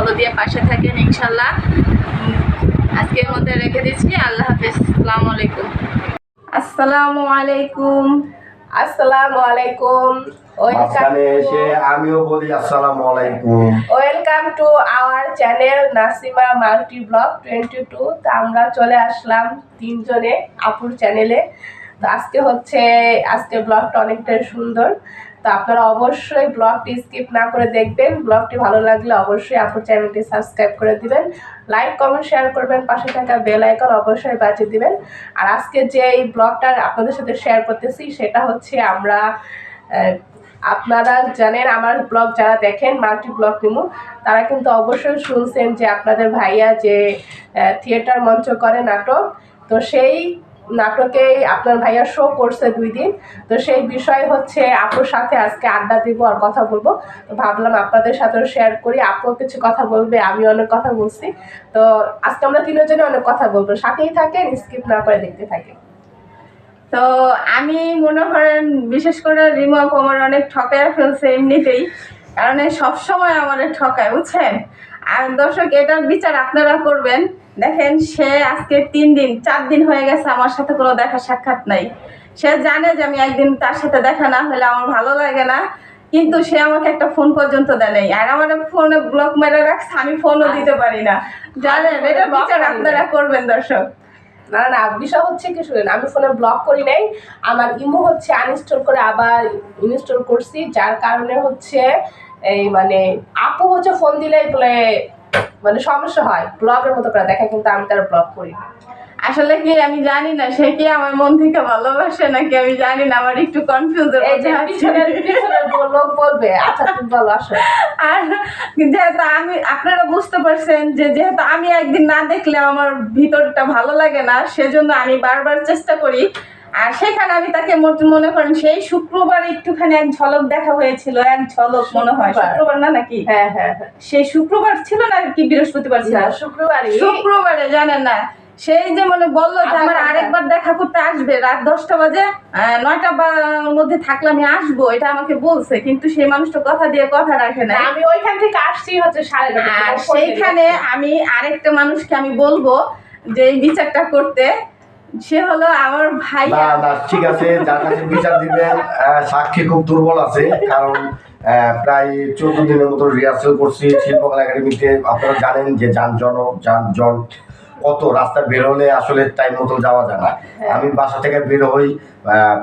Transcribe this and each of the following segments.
Follow দিয়ে পাশে থাকেন ইনশাল্লাহ। আজকের মধ্যে রেখে দিচ্ছি। আল্লাহ হাফিজ। আসসালামু আলাইকুম। আসসালামু আলাইকুম। আসসালামু আলাইকুম। মাঝখানে এসে আমিও বলি আসসালামু আলাইকুম। Welcome to our channel Nasima multi blog twenty two তো আমরা চলে আসলাম তিনজনে আপুর চ্যানেলে তো আজকে হচ্ছে আজকে ব্লগটা অনেকটাই সুন্দর। তো আপনারা অবশ্যই ব্লগটি স্কিপ না করে দেখবেন। ব্লগটি ভালো লাগলে অবশ্যই আপনার চ্যানেলটি সাবস্ক্রাইব করে দিবেন। লাইক, কমেন্ট, শেয়ার করবেন। পাশে থাকা বেল আইকন অবশ্যই বাজিয়ে দিবেন। আর আজকে যে এই ব্লগটা আপনাদের সাথে শেয়ার করতেছি, সেটা হচ্ছে আমরা আপনারা জানেন আমার ব্লগ যারা দেখেন মাল্টি ব্লগ নিমু, তারা কিন্তু অবশ্যই শুনছেন যে আপনাদের ভাইয়া যে থিয়েটার মঞ্চ করে নাটক। তো সেই নাটকে আপনার ভাইয়া শো করছে দুই দিন। তো সেই বিষয় হচ্ছে আপুর সাথে আজকে আড্ডা দিব আর কথা বলব। তো ভাবলাম আপনাদের সাথেও শেয়ার করি। আপুও কিছু কথা বলবে আমি অনেক কথা বলছি। তো আজকে আমরা তিনজনে অনেক কথা বলব। সাথেই থাকেন স্কিপ না করে দেখতে থাকেন। তো আমি মনে করেন, বিশেষ করে রিমা আমার অনেক ঠকায় ফেলছে এমনিতেই। কারণ সবসময় আমার ঠকায়, বুঝছেন? আর দর্শক, এটার বিচার আপনারা করবেন। দেখেন সে আজকে তিন দিন চার দিন হয়ে গেছে আমার সাথে কোনো দেখা সাক্ষাৎ নাই। সে জানে যে আমি একদিন তার সাথে দেখা না হলে আমার ভালো লাগে না কিন্তু সে আমাকে একটা ফোন পর্যন্ত দেয় নাই। আর আমার ফোনে ব্লক মেরে রাখছে আমি ফোনও দিতে পারি না। জানেন এটার বিচার আপনারা করবেন দর্শক। না না বিষয় হচ্ছে কি শুনেন আমি ফোনে ব্লক করি নাই। আমার ইমো হচ্ছে আনইনস্টল করে আবার ইনস্টল করছি যার কারণে হচ্ছে এই মানে আপু হচ্ছে ফোন দিলে বলে মানে সমস্যা হয় ব্লগের মতো করে দেখা কিন্তু আমি তার ব্লক করি আসলে কি আমি জানি না সে কি আমার মন থেকে ভালোবাসে নাকি আমি জানি না আমার একটু কনফিউজ লোক বলবে আচ্ছা তুমি বলো আসো। আর যেহেতু আমি আপনারা বুঝতে পারছেন যে যেহেতু আমি একদিন না দেখলে আমার ভিতরটা ভালো লাগে না সেজন্য আমি বারবার চেষ্টা করি আর সেখানে আমি তাকে মনে- করেন সেই শুক্রবার একটুখানি এক ঝলক দেখা হয়েছিল এক ঝলক মনে হয়। শুক্রবার। শুক্রবার না নাকি? হ্যাঁ হ্যাঁ হ্যাঁ। সেই শুক্রবার ছিল না কি বৃহস্পতিবার ছিল? না শুক্রবারই। শুক্রবারে জানেন না সেই যে মানে বলল যে আমার আরেকবার দেখা করতে আসবে রাত দশটা বাজে নয়টা বা- মধ্যে থাকলে আমি আসব এটা আমাকে বলছে কিন্তু সেই মানুষটা কথা দিয়ে কথা রাখে না আমি ওইখান থেকে আসছি হচ্ছে সাড়ে সেইখানে আমি আরেকটা মানুষকে আমি বলব যে এই বিচারটা করতে সে হলো আমার ভাই না না ঠিক আছে যার কাছে বিচার দিবেন সাক্ষী খুব দুর্বল আছে কারণ প্রায় চোদ্দ দিনের মতো রিহার্সাল করছি শিল্পকলা একাডেমিতে। আপনারা জানেন যে যানজনক যানজট কত রাস্তা বের হলে আসলে টাইম মতো যাওয়া যায় না। আমি বাসা থেকে বের হই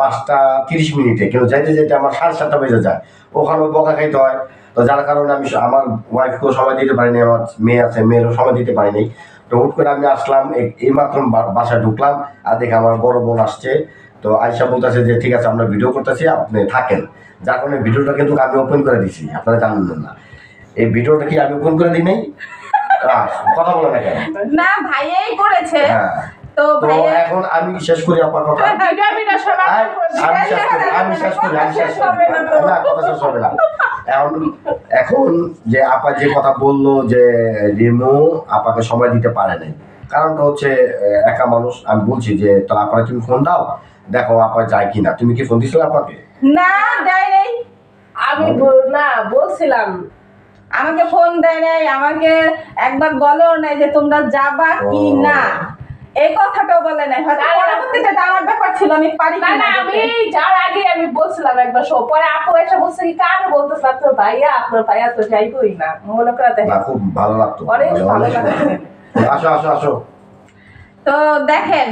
পাঁচটা তিরিশ মিনিটে কিন্তু যাইতে যেতে আমার সাড়ে সাতটা বেজে যায়। ওখানেও বকা খাইতে হয়। তো যার কারণে আমি আমার ওয়াইফকেও সময় দিতে পারিনি আমার মেয়ে আছে মেয়েরও সময় দিতে পারিনি। তো হুট করে আমি আসলাম এই- এইমাত্র বাসায় ঢুকলাম আর দেখে আমার বড় বোন আসছে। তো আয়সা বলতেছে যে ঠিক আছে আমরা ভিডিও করতেছি আপনি থাকেন। যার কারণে ভিডিওটা কিন্তু আমি ওপেন করে দিছি আপনারা জানেন না। এই ভিডিওটা কি আমি ওপেন করে দিই নাই? কথা বলে না কেন? না ভাইয়াই করেছে। হ্যাঁ। তো এখন আমি শেষ করি আপনার কথা। সব আই- আমি শেষ করি আমি শেষ করি আমি শেষ করি। না কথা শেষ হবে না। এখন এখন যে আপা যে কথা বলল যে রিমু আপাকে সময় দিতে পারে নাই কারণটা হচ্ছে একা মানুষ আমি বলছি যে তো আপারে তুমি ফোন দাও দেখো আপা যায় কিনা। তুমি কি ফোন দিছিলে আপাকে? না দেয় নাই। আমি না বলছিলাম। আমাকে ফোন দেয় নাই আমাকে একবার বলো নাই যে তোমরা যাবা কি না এই কথাটাও বলে নাই। হয়তো। পরবর্তীতে ব্যাপার ছিল আমি পারি না না না আমি। যাওয়ার আগে আমি বলছিলাম একবার শো পরে আপু এসে বলছে কি কার বলতেছে আপনার ভাইয়া আপনার ভাইয়া তো যাইবই না। মনে করে না দেখেন খুব ভালো লাগতো। অনেক ভালো আসো আসো আসো। তো দেখেন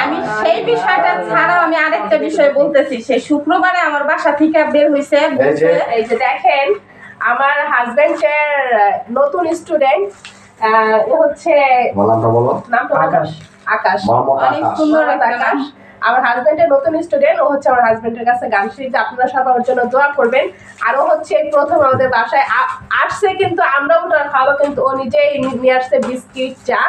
আমি সেই বিষয়টা ছাড়াও আমি আরেকটা বিষয় বলতেছি। সেই শুক্রবারে আমার বাসা থেকে বের যে। এই যে দেখেন আমার হাজবেন্ডের নতুন স্টুডেন্ট হচ্ছে নামটা বলো? নামটা আকাশ। আকাশ। অনেক সুন্দর। আকাশ। আমার হাজবেন্ডের নতুন স্টুডেন্ট ও হচ্ছে আমার হাজবেন্ডের কাছে গান শিখছে আপনারা সবাই ওর জন্য দোয়া করবেন। আর ও হচ্ছে প্রথম আমাদের বাসায় আসছে কিন্তু আমরাও ওটা খাওয়াবো কিন্তু ও নিজেই নিয়ে আসছে বিস্কিট চা।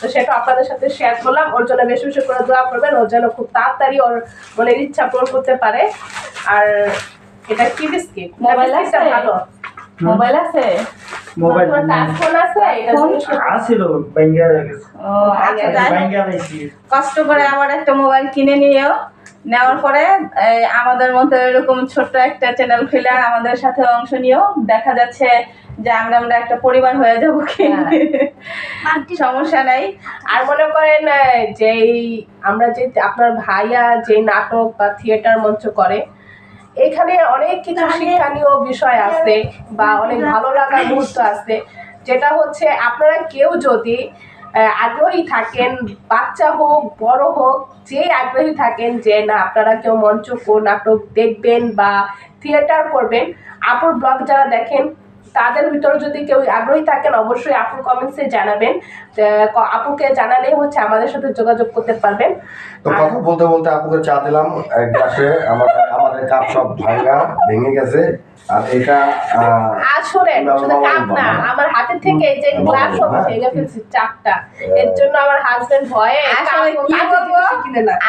তো সেটা আপনাদের সাথে শেয়ার করলাম। ওর জন্য বেশি বেশি করে দোয়া করবেন। ওর জন্য খুব তাড়াতাড়ি ওর মনের ইচ্ছা পূরণ করতে পারে। আর এটা কি বিস্কিট? মোবাইল আছে? ভালো। মোবাইল আছে? মোবাইল ফোন আছে? এটা। আছিল ব্যাঙ্গা গেছে। ও আচ্ছা ব্যাঙ্গা লাইছি কষ্ট করে আমার একটা মোবাইল কিনে নিয়েও। নেওয়ার পরে আমাদের মতো এরকম ছোট্ট একটা চ্যানেল খুলে আমাদের সাথে অংশ নিয়েও দেখা যাচ্ছে যে আমরা আমরা একটা পরিবার হয়ে যাব কি। সমস্যা নাই। আর মনে করেন যেই আমরা যে আপনার ভাইয়া যে নাটক বা থিয়েটার মঞ্চ করে এখানে অনেক কিছু শিক্ষণীয় বিষয় আছে বা অনেক ভালো লাগার মুহূর্ত আছে। যেটা হচ্ছে আপনারা কেউ যদি আগ্রহী থাকেন বাচ্চা হোক বড় হোক যে আগ্রহী থাকেন যে না আপনারা কেউ মঞ্চ কো নাটক দেখবেন বা থিয়েটার করবেন আপুর ব্লগ যারা দেখেন তাদের ভিতরে যদি কেউ আগ্রহী থাকেন অবশ্যই আপুর কমেন্টসে জানাবেন। আপুকে জানালে হচ্ছে আমাদের সাথে যোগাযোগ করতে পারবেন। তো কথা বলতে বলতে আপুকে চা দিলাম এক গ্লাসে। আমাদের আমাদের কাপ সব ভাঙা ভেঙে গেছে। আর এটা শোনেন শুধু কাপ না আমার হাতে থেকে যে গ্লাস সব হ্যাঁ। ভেঙে ফেলছি চারটা। এর জন্য আমার হাজবেন্ড ভয়ে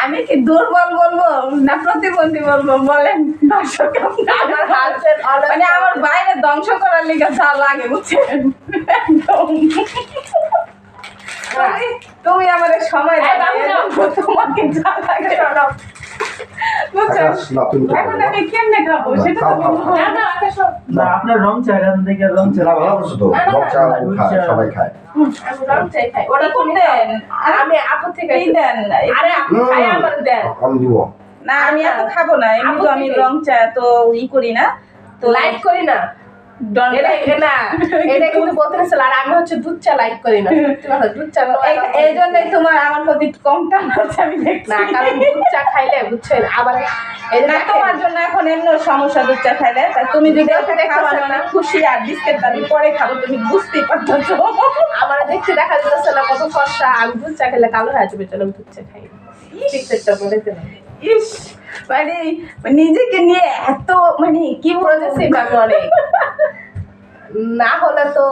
আমি কি দুর্বল বলব না প্রতিবন্ধী বলব? বলেন দর্শক আমার হাজবেন্ড মানে আমার বাইরে ধ্বংস করার লিগে যা লাগে বুঝছেন? তুমি- তুমি আমাদের সময়। তোমাকে যা লাগে আপনার রং থেকে রং ভালো করছ তো। রং চা। সবাই খায়। আমি রং ওটা কি দেন? আমি আপু থেকে দেন আরে আপু খাই আমার দেন। না আমি এত খাব না এমনি তো আমি রং চা তো ই করি না। তো লাইট করি না। এটা এটা না এটা কিন্তু বলতে নিছিল আর আমি হচ্ছে দুধ চা লাইক করি না। দুধ চা এই- জন্যই তোমার আমার প্রতি কম টান হচ্ছে আমি দেখছি। না কারণ দুধ চা খাইলে বুঝছেন আবার এই তোমার জন্য এখন এমন সমস্যা দুধ চা খাইলে। তুমি যদি খুশি আর বিস্কেট আমি পরে খাব তুমি বুঝতেই পারছ আমার দেখতে দেখা যাচ্ছে না কত ফর্সা। আমি দুধ চা খেলে কালো হয়ে যাবে চলো আমি দুধ চা খাই। বলে ইস। মানে নিজেকে নিয়ে এত মানে কি পজিটিভ আমি অনেক না হলে তো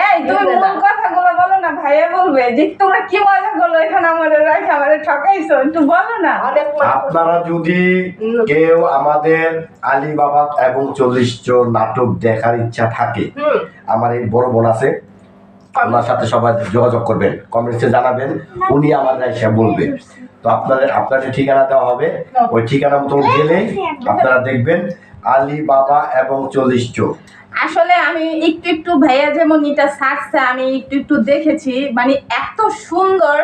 এই তুমি মূল কথাগুলো বলো না ভাইয়া বলবে যে তোমরা কি মজা করল এখানে আমাদের রাখে আমাদের ঠকাইছো? একটু বলো না। আপনারা যদি কেউ আমাদের এবং চল্লিশ জন নাটক দেখার ইচ্ছা থাকে আমার এই বড় বোন আছে ওনার সাথে সবাই যোগাযোগ করবেন, কমেন্টসে জানাবেন, উনি আমাদের এসে বলবে। তো আপনাদের আপনাদের ঠিকানা দেওয়া হবে। ওই ঠিকানা মতো গেলে আপনারা দেখবেন আলী বাবা এবং চল্লিশ চোখ। আসলে আমি একটু একটু ভাইয়া যেমন এটা সারছে, আমি একটু একটু দেখেছি মানে এত সুন্দর।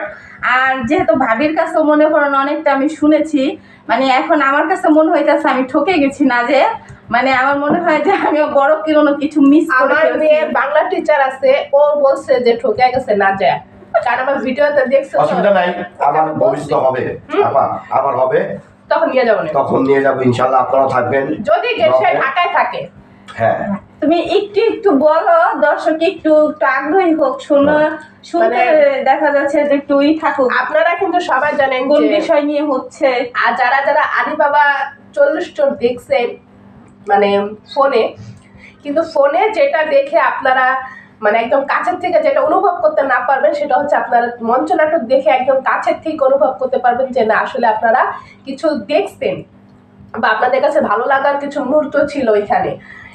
আর যেহেতু ভাবির কাছে মনে করেন অনেকটা আমি শুনেছি মানে এখন আমার কাছে মনে হইতেছে আমি ঠকে গেছি না যে মানে আমার মনে হয় যে আমি বড় কোনো কিছু মিস করে আমার মেয়ে বাংলা টিচার আছে ও বলছে যে ঠকে গেছে না যায় কারণ আমার ভিডিওতে দেখছে অসুবিধা নাই আমার ভবিষ্যৎ হবে। আপা আমার হবে। তখন নিয়ে যাব তখন নিয়ে যাব ইনশাল্লাহ আপনারাও থাকবেন। যদি সে ঢাকায় থাকে। হ্যাঁ। তুমি একটু একটু বলো দর্শক একটু একটু আগ্রহী হোক শুনে শুনতে মানে- দেখা যাচ্ছে যে একটু থাকুক। আপনারা কিন্তু সবাই জানেন কোন বিষয় নিয়ে হচ্ছে? আর যারা যারা আলিবাবা চল্লিশ চোর দেখছেন মানে ফোনে, কিন্তু ফোনে যেটা দেখে আপনারা মানে একদম কাছের থেকে যেটা অনুভব করতে না পারবেন, সেটা হচ্ছে আপনারা মঞ্চ নাটক দেখে একদম কাছের থেকে অনুভব করতে পারবেন যে না, আসলে আপনারা কিছু দেখছেন বা আপনাদের কাছে ভালো লাগার কিছু মুহূর্ত ছিল ওইখানে।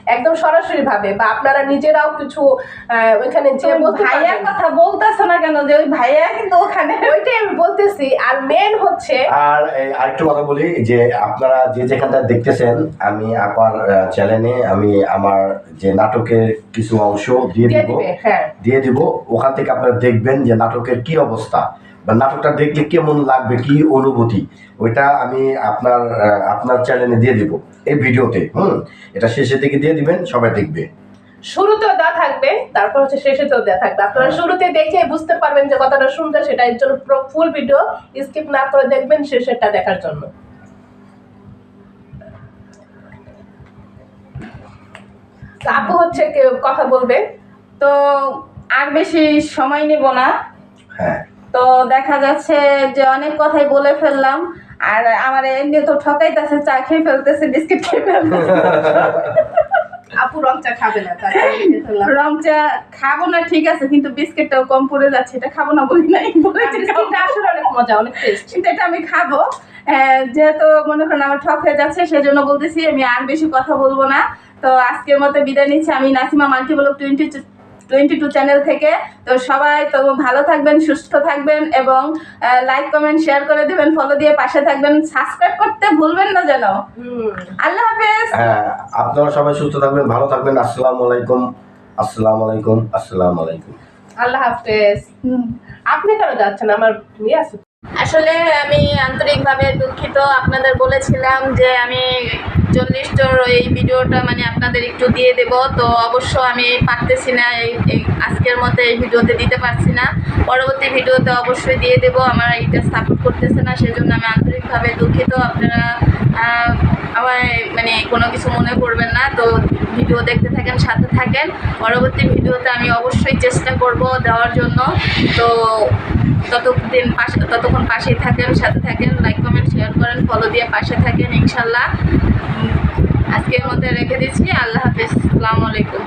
একদম সরাসরি ভাবে বা আপনারা নিজেরাও কিছু ওইখানে যে ভাইয়ার কথা বলতেছো না কেন? যে ওই ভাইয়া কিন্তু ওখানে। ওইটাই আমি বলতেছি। আর মেন হচ্ছে আর আরেকটু কথা বলি যে আপনারা যে যেখানটা দেখতেছেন আমি আপার চ্যানেলে আমি আমার যে নাটকের কিছু অংশ দিয়ে দিব হ্যাঁ। দিয়ে দিব। ওখান থেকে আপনারা দেখবেন যে নাটকের কি অবস্থা। বা নাটকটা দেখলে কেমন লাগবে কি অনুভূতি? ওইটা আমি আপনার আপনার চ্যানেলে দিয়ে দিব এই ভিডিওতে হুম? এটা শেষে থেকে দিয়ে দিবেন সবাই দেখবে। শুরুতেও দেওয়া থাকবে তারপর হচ্ছে শেষেতেও দেওয়া থাকবে। আপনারা শুরুতে দেখে বুঝতে পারবেন যে কতটা সুন্দর সেটা এর জন্য ফুল ভিডিও স্কিপ না করে দেখবেন শেষেরটা দেখার জন্য। আপু হচ্ছে কথা বলবে তো আর বেশি সময় নেব না। হ্যাঁ। তো দেখা যাচ্ছে যে অনেক কথাই বলে ফেললাম। আর আমার এমনি তো ঠকাইতেছে চা খেয়ে ফেলতেছে বিস্কিট খেয়ে ফেলতেছে। আপু রং চা খাবে না রং চা খাব না ঠিক আছে কিন্তু বিস্কিটটাও কম পড়ে যাচ্ছে এটা খাব না বলি নাই বলেছি। আসলে অনেক মজা অনেক টেস্ট কিন্তু এটা আমি খাব। যেহেতু মনে করেন আমার ঠক হয়ে যাচ্ছে সেজন্য বলতেছি আমি আর বেশি কথা বলব না। তো আজকের মতো বিদায় নিচ্ছি আমি Nasima multi block twenty twenty two channel থেকে। তো সবাই তো ভালো থাকবেন সুস্থ থাকবেন এবং লাইক কমেন্ট শেয়ার করে দেবেন ফলো দিয়ে পাশে থাকবেন। সাবস্ক্রাইব করতে ভুলবেন না যেন। আল্লাহ হাফেজ। হ্যাঁ আপনারা সবাই সুস্থ থাকবেন ভালো থাকবেন। আসসালামু আলাইকুম। আসসালামু আলাইকুম। আসসালামু আলাইকুম। আল্লাহ হাফেজ। আপনি কেন যাচ্ছেন? আমার মেয়ে আছে। আসলে আমি আন্তরিকভাবে দুঃখিত। আপনাদের বলেছিলাম যে আমি চল্লিশটার এই ভিডিওটা মানে আপনাদের একটু দিয়ে দেব। তো অবশ্য আমি পারতেছি না এই আজকের মতো এই ভিডিওতে দিতে পারছি না। পরবর্তী ভিডিওতে অবশ্যই দিয়ে দেব। আমার এটা সাপোর্ট করতেছে না, সেজন্য আমি আন্তরিকভাবে দুঃখিত। আপনারা আমায় মানে কোনো কিছু মনে করবেন না। তো ভিডিও দেখতে থাকেন, সাথে থাকেন। পরবর্তী ভিডিওতে আমি অবশ্যই চেষ্টা করব দেওয়ার জন্য। তো ততদিন পাশে, ততক্ষণ পাশেই থাকেন, সাথে থাকেন লাইক কমেন্ট শেয়ার করেন ফলো দিয়ে পাশে থাকেন, ইনশাল্লাহ। আজকের মধ্যে রেখে দিচ্ছি। আল্লাহ হাফিজ। আসসালামু আলাইকুম।